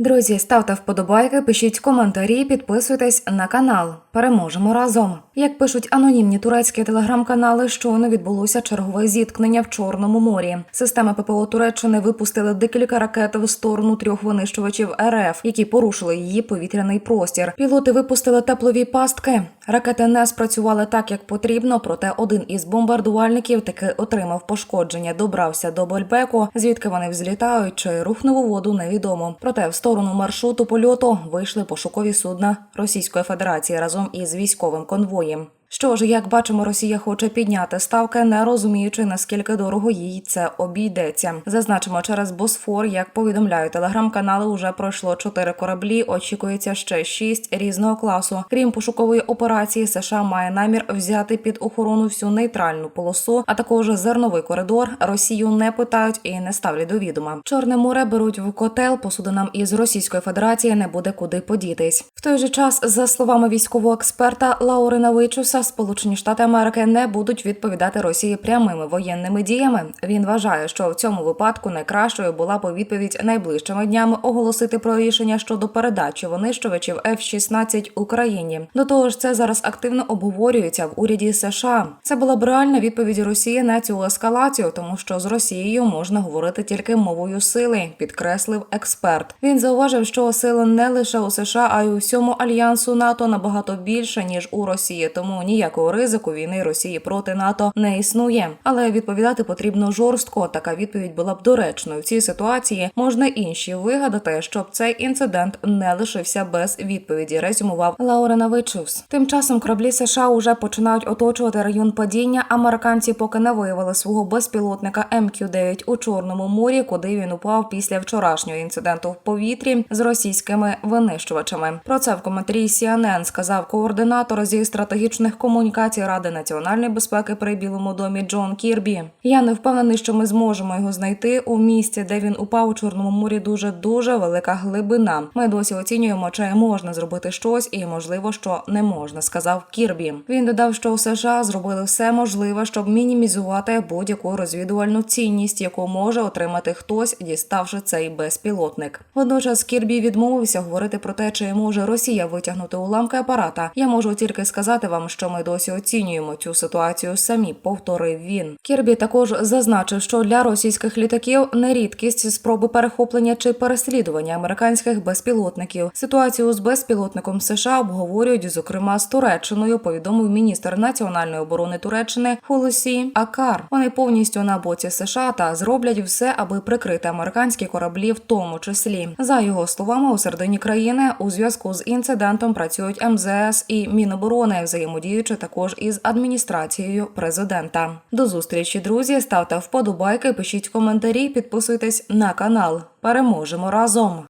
Друзі, ставте вподобайки, пишіть коментарі, підписуйтесь на канал. Переможемо разом. Як пишуть анонімні турецькі телеграм-канали, щойно відбулося чергове зіткнення в Чорному морі. Системи ППО Туреччини випустили декілька ракет в сторону трьох винищувачів РФ, які порушили її повітряний простір. Пілоти випустили теплові пастки. Ракети не спрацювали так, як потрібно. Проте один із бомбардувальників таки отримав пошкодження. Добрався до Больбеку, звідки вони взлітають чи рухнув у воду, невідомо. Проте в сторону маршруту польоту вийшли пошукові судна Російської Федерації разом із військовим конвоєм. Що ж, як бачимо, Росія хоче підняти ставки, не розуміючи наскільки дорого їй це обійдеться. Зазначимо, через Босфор, як повідомляють телеграм-канали, уже пройшло чотири кораблі. Очікується ще шість різного класу. Крім пошукової операції, США має намір взяти під охорону всю нейтральну полосу, а також зерновий коридор. Росію не питають і не ставлять до відома. Чорне море беруть в котел. Посудинам із Російської Федерації не буде куди подітись. В той же час, за словами військового експерта Лаурина Вичуса, Сполучені Штати Америки не будуть відповідати Росії прямими воєнними діями. Він вважає, що в цьому випадку найкращою була б відповідь найближчими днями оголосити про рішення щодо передачі винищувачів F-16 Україні. До того ж, це зараз активно обговорюється в уряді США. Це була б реальна відповідь Росії на цю ескалацію, тому що з Росією можна говорити тільки мовою сили, підкреслив експерт. Він зауважив, що сили не лише у США, а й у всьому альянсу НАТО набагато більше ніж у Росії. Тому ніякого ризику війни Росії проти НАТО не існує. Але відповідати потрібно жорстко. Така відповідь була б доречною. В цій ситуації можна інші вигадати, щоб цей інцидент не лишився без відповіді. Резюмував Лаурена Вичус. Тим часом кораблі США уже починають оточувати район падіння. Американці поки не виявили свого безпілотника МК-9 у Чорному морі, куди він упав після вчорашнього інциденту в повітрі з російськими винищувачами. Про це в коментарі CNN сказав координатор зі стратегічних комунікацій Ради національної безпеки при Білому домі Джон Кірбі. Я не впевнений, що ми зможемо його знайти у місці, де він упав у Чорному морі. Дуже дуже велика глибина. Ми досі оцінюємо, чи можна зробити щось, і можливо, що не можна, сказав Кірбі. Він додав, що у США зробили все можливе, щоб мінімізувати будь-яку розвідувальну цінність, яку може отримати хтось, діставши цей безпілотник. Водночас Кірбі відмовився говорити про те, чи може Росія витягнути уламки апарата. Я можу тільки сказати вам, що ми досі оцінюємо цю ситуацію самі. Повторив він. Кірбі також зазначив, що для російських літаків не рідкість спроби перехоплення чи переслідування американських безпілотників. Ситуацію з безпілотником США обговорюють, зокрема з Туреччиною. Повідомив міністр національної оборони Туреччини Хулусі Акар. Вони повністю на боці США та зроблять все, аби прикрити американські кораблі, в тому числі. За його словами, у середині країни у зв'язку з інцидентом працюють МЗС і Міноборони, взаємодіючи також із адміністрацією президента. До зустрічі, друзі. Ставте вподобайки, пишіть коментарі, підписуйтесь на канал. Переможемо разом.